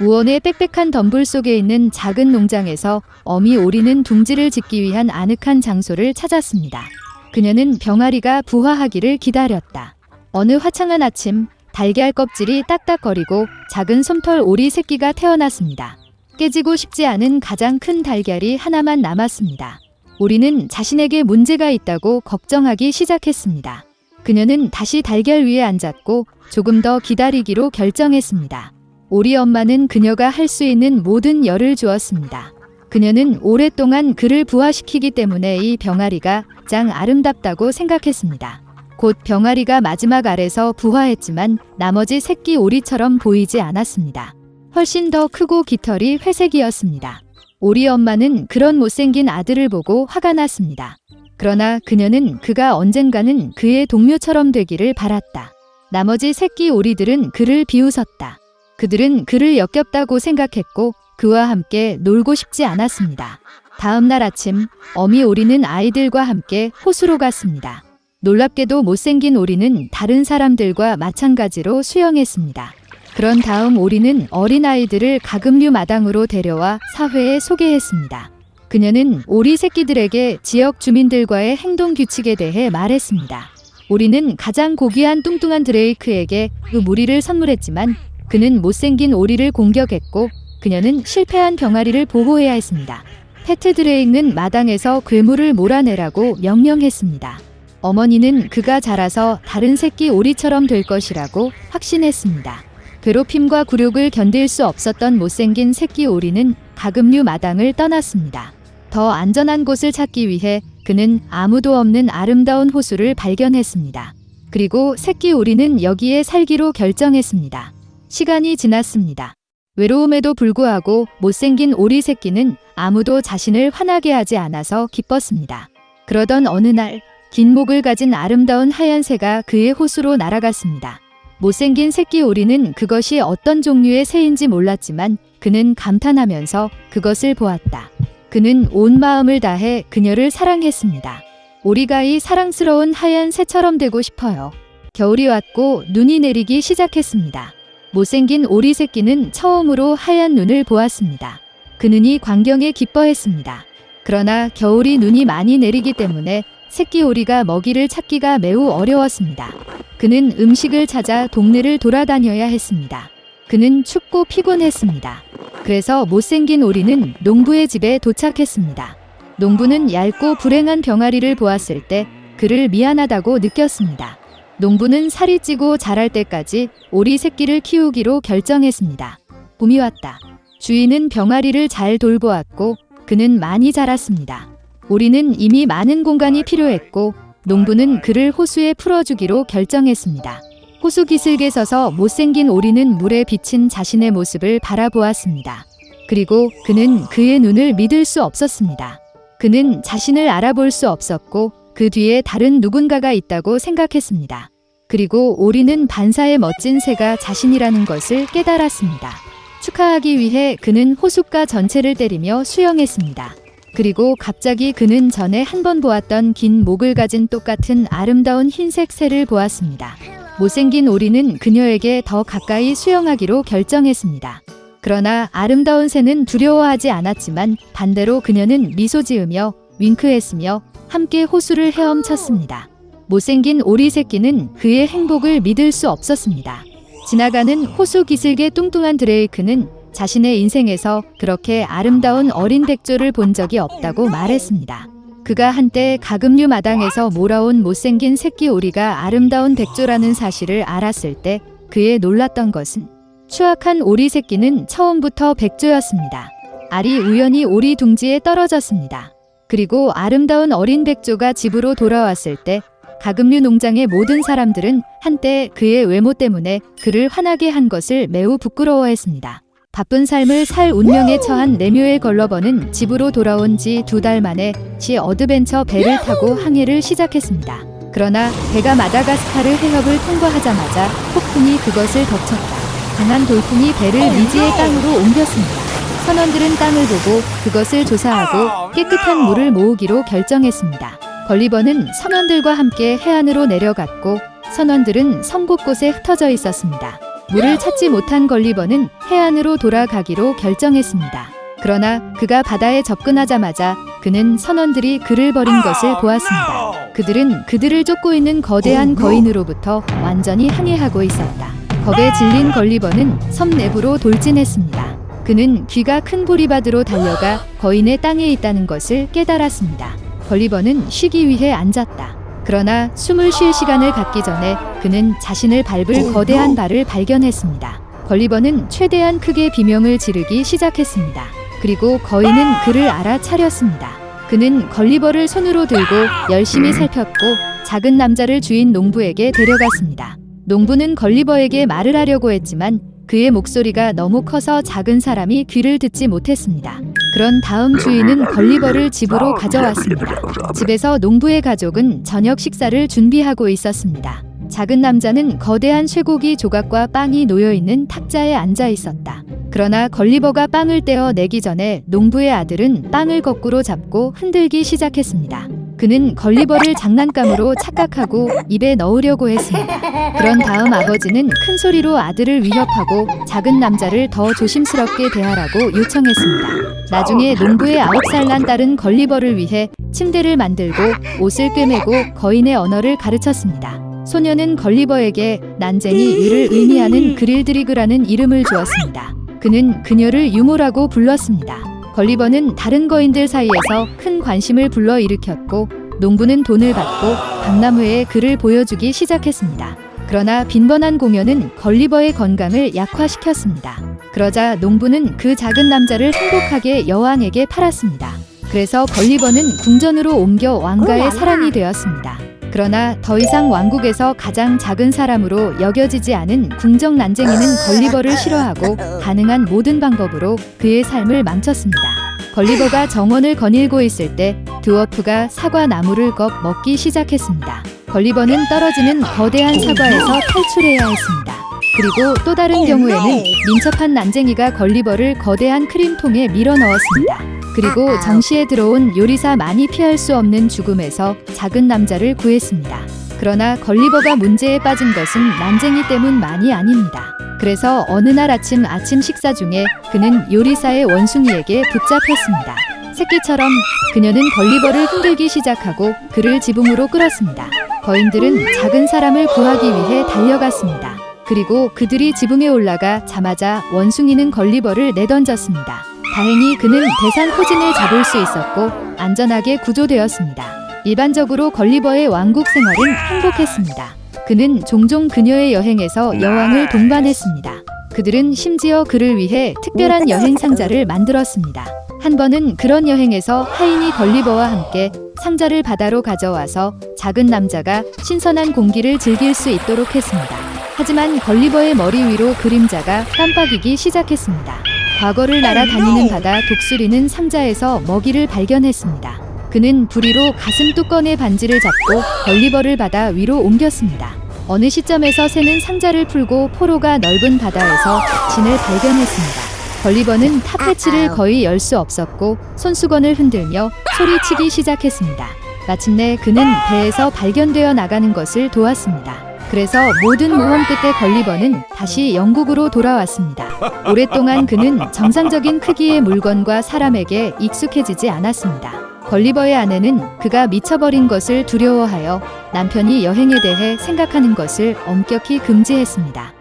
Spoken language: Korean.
우원의 빽빽한 덤불 속에 있는 작은 농장에서 어미 오리는 둥지를 짓기 위한 아늑한 장소를 찾았습니다. 그녀는 병아리가 부화하기를 기다렸다. 어느 화창한 아침, 달걀 껍질이 딱딱거리고 작은 솜털 오리 새끼가 태어났습니다. 깨지고 싶지 않은 가장 큰 달걀이 하나만 남았습니다. 오리는 자신에게 문제가 있다고 걱정하기 시작했습니다. 그녀는 다시 달걀 위에 앉았고 조금 더 기다리기로 결정했습니다. 오리 엄마는 그녀가 할 수 있는 모든 열을 주었습니다. 그녀는 오랫동안 그를 부화시키기 때문에 이 병아리가 짱 아름답다고 생각했습니다. 곧 병아리가 마지막 알에서 부화했지만 나머지 새끼 오리처럼 보이지 않았습니다. 훨씬 더 크고 깃털이 회색이었습니다. 오리 엄마는 그런 못생긴 아들을 보고 화가 났습니다. 그러나 그녀는 그가 언젠가는 그의 동료처럼 되기를 바랐다. 나머지 새끼 오리들은 그를 비웃었다. 그들은 그를 역겹다고 생각했고 그와 함께 놀고 싶지 않았습니다. 다음 날 아침 어미 오리는 아이들과 함께 호수로 갔습니다. 놀랍게도 못생긴 오리는 다른 사람들과 마찬가지로 수영했습니다. 그런 다음 오리는 어린아이들을 가금류 마당으로 데려와 사회에 소개했습니다. 그녀는 오리 새끼들에게 지역 주민들과의 행동 규칙에 대해 말했습니다. 오리는 가장 고귀한 뚱뚱한 드레이크에게 그 무리를 선물했지만 그는 못생긴 오리를 공격했고 그녀는 실패한 병아리를 보호해야 했습니다. 드레이크는 마당에서 괴물을 몰아내라고 명령했습니다. 어머니는 그가 자라서 다른 새끼 오리처럼 될 것이라고 확신했습니다. 괴롭힘과 굴욕을 견딜 수 없었던 못생긴 새끼 오리는 가금류 마당을 떠났습니다. 더 안전한 곳을 찾기 위해 그는 아무도 없는 아름다운 호수를 발견했습니다. 그리고 새끼 오리는 여기에 살기로 결정했습니다. 시간이 지났습니다. 외로움에도 불구하고 못생긴 오리 새끼는 아무도 자신을 화나게 하지 않아서 기뻤습니다. 그러던 어느 날, 긴 목을 가진 아름다운 하얀 새가 그의 호수로 날아갔습니다. 못생긴 새끼 오리는 그것이 어떤 종류의 새인지 몰랐지만 그는 감탄하면서 그것을 보았다. 그는 온 마음을 다해 그녀를 사랑했습니다. 오리가 이 사랑스러운 하얀 새처럼 되고 싶어요. 겨울이 왔고 눈이 내리기 시작했습니다. 못생긴 오리 새끼는 처음으로 하얀 눈을 보았습니다. 그 눈이 광경에 기뻐했습니다. 그러나 겨울이 눈이 많이 내리기 때문에 새끼 오리가 먹이를 찾기가 매우 어려웠습니다. 그는 음식을 찾아 동네를 돌아다녀야 했습니다. 그는 춥고 피곤했습니다. 그래서 못생긴 오리는 농부의 집에 도착했습니다. 농부는 얇고 불행한 병아리를 보았을 때 그를 미안하다고 느꼈습니다. 농부는 살이 찌고 자랄 때까지 오리 새끼를 키우기로 결정했습니다. 봄이 왔다. 주인은 병아리를 잘 돌보았고 그는 많이 자랐습니다. 오리는 이미 많은 공간이 필요했고 농부는 그를 호수에 풀어주기로 결정했습니다. 호수 기슭에 서서 못생긴 오리는 물에 비친 자신의 모습을 바라보았습니다. 그리고 그는 그의 눈을 믿을 수 없었습니다. 그는 자신을 알아볼 수 없었고 그 뒤에 다른 누군가가 있다고 생각했습니다. 그리고 오리는 반사의 멋진 새가 자신이라는 것을 깨달았습니다. 축하하기 위해 그는 호숫가 전체를 때리며 수영했습니다. 그리고 갑자기 그는 전에 한 번 보았던 긴 목을 가진 똑같은 아름다운 흰색 새를 보았습니다. 못생긴 오리는 그녀에게 더 가까이 수영하기로 결정했습니다. 그러나 아름다운 새는 두려워하지 않았지만 반대로 그녀는 미소 지으며 윙크했으며 함께 호수를 헤엄쳤습니다. 못생긴 오리 새끼는 그의 행복을 믿을 수 없었습니다. 지나가는 호수 기슭의 뚱뚱한 드레이크는 자신의 인생에서 그렇게 아름다운 어린 백조를 본 적이 없다고 말했습니다. 그가 한때 가금류 마당에서 몰아온 못생긴 새끼 오리가 아름다운 백조라는 사실을 알았을 때 그의 놀랐던 것은 추악한 오리 새끼는 처음부터 백조였습니다. 알이 우연히 오리 둥지에 떨어졌습니다. 그리고 아름다운 어린 백조가 집으로 돌아왔을 때 가금류 농장의 모든 사람들은 한때 그의 외모 때문에 그를 화나게 한 것을 매우 부끄러워했습니다. 바쁜 삶을 살 운명에 처한 레뮤엘 걸러버는 집으로 돌아온 지 두 달 만에 시 어드벤처 배를 타고 항해를 시작했습니다. 그러나 배가 마다가스카르 해협을 통과하자마자 폭풍이 그것을 덮쳤다. 강한 돌풍이 배를 미지의 땅으로 옮겼습니다. 선원들은 땅을 보고 그것을 조사하고 깨끗한 물을 모으기로 결정했습니다. 걸리버는 선원들과 함께 해안으로 내려갔고 선원들은 섬 곳곳에 흩어져 있었습니다. 물을 찾지 못한 걸리버는 해안으로 돌아가기로 결정했습니다. 그러나 그가 바다에 접근하자마자 그는 선원들이 그를 버린 것을 보았습니다. 그들은 그들을 쫓고 있는 거대한 거인으로부터 완전히 항해하고 있었다. 겁에 질린 걸리버는 섬 내부로 돌진했습니다. 그는 귀가 큰 보리바드로 달려가 거인의 땅에 있다는 것을 깨달았습니다. 걸리버는 쉬기 위해 앉았다. 그러나 숨을 쉴 시간을 갖기 전에 그는 자신을 밟을 거대한 발을 발견했습니다. 걸리버는 최대한 크게 비명을 지르기 시작했습니다. 그리고 거인은 그를 알아차렸습니다. 그는 걸리버를 손으로 들고 열심히 살폈고 작은 남자를 주인 농부에게 데려갔습니다. 농부는 걸리버에게 말을 하려고 했지만 그의 목소리가 너무 커서 작은 사람이 귀를 듣지 못했습니다. 그런 다음 주인은 걸리버를 집으로 가져왔습니다. 집에서 농부의 가족은 저녁 식사를 준비하고 있었습니다. 작은 남자는 거대한 쇠고기 조각과 빵이 놓여 있는 탁자에 앉아 있었다. 그러나 걸리버가 빵을 떼어 내기 전에 농부의 아들은 빵을 거꾸로 잡고 흔들기 시작했습니다. 그는 걸리버를 장난감으로 착각하고 입에 넣으려고 했습니다. 그런 다음 아버지는 큰 소리로 아들을 위협하고 작은 남자를 더 조심스럽게 대하라고 요청했습니다. 나중에 농부의 아홉 살 난 딸은 걸리버를 위해 침대를 만들고 옷을 꿰매고 거인의 언어를 가르쳤습니다. 소녀는 걸리버에게 난쟁이 위를 의미하는 그릴드리그라는 이름을 주었습니다. 그는 그녀를 유모라고 불렀습니다. 걸리버는 다른 거인들 사이에서 큰 관심을 불러일으켰고 농부는 돈을 받고 박람회에 그를 보여주기 시작했습니다. 그러나 빈번한 공연은 걸리버의 건강을 약화시켰습니다. 그러자 농부는 그 작은 남자를 행복하게 여왕에게 팔았습니다. 그래서 걸리버는 궁전으로 옮겨 왕가의 사랑이 되었습니다. 그러나 더 이상 왕국에서 가장 작은 사람으로 여겨지지 않은 궁정 난쟁이는 걸리버를 싫어하고 가능한 모든 방법으로 그의 삶을 망쳤습니다. 걸리버가 정원을 거닐고 있을 때 드워프가 사과 나무를 겁 먹기 시작했습니다. 걸리버는 떨어지는 거대한 사과에서 탈출해야 했습니다. 그리고 또 다른 경우에는 민첩한 난쟁이가 걸리버를 거대한 크림통에 밀어 넣었습니다. 그리고 정시에 들어온 요리사 많이 피할 수 없는 죽음에서 작은 남자를 구했습니다. 그러나 걸리버가 문제에 빠진 것은 난쟁이 때문만이 아닙니다. 그래서 어느 날 아침 아침 식사 중에 그는 요리사의 원숭이에게 붙잡혔습니다. 새끼처럼 그녀는 걸리버를 흔들기 시작하고 그를 지붕으로 끌었습니다. 거인들은 작은 사람을 구하기 위해 달려갔습니다. 그리고 그들이 지붕에 올라가 자마자 원숭이는 걸리버를 내던졌습니다. 다행히 그는 대상 포진을 잡을 수 있었고 안전하게 구조되었습니다. 일반적으로 걸리버의 왕국 생활은 행복했습니다. 그는 종종 그녀의 여행에서 여왕을 동반했습니다. 그들은 심지어 그를 위해 특별한 여행 상자를 만들었습니다. 한 번은 그런 여행에서 하인이 걸리버와 함께 상자를 바다로 가져와서 작은 남자가 신선한 공기를 즐길 수 있도록 했습니다. 하지만 걸리버의 머리 위로 그림자가 깜빡이기 시작했습니다. 과거를 날아다니는 바다 독수리는 상자에서 먹이를 발견했습니다. 그는 부리로 가슴 뚜껑의 반지를 잡고 걸리버를 바다 위로 옮겼습니다. 어느 시점에서 새는 상자를 풀고 포로가 넓은 바다에서 진을 발견했습니다. 걸리버는 탑패치를 거의 열 수 없었고 손수건을 흔들며 소리치기 시작했습니다. 마침내 그는 배에서 발견되어 나가는 것을 도왔습니다. 그래서 모든 모험 끝에 걸리버는 다시 영국으로 돌아왔습니다. 오랫동안 그는 정상적인 크기의 물건과 사람에게 익숙해지지 않았습니다. 걸리버의 아내는 그가 미쳐버린 것을 두려워하여 남편이 여행에 대해 생각하는 것을 엄격히 금지했습니다.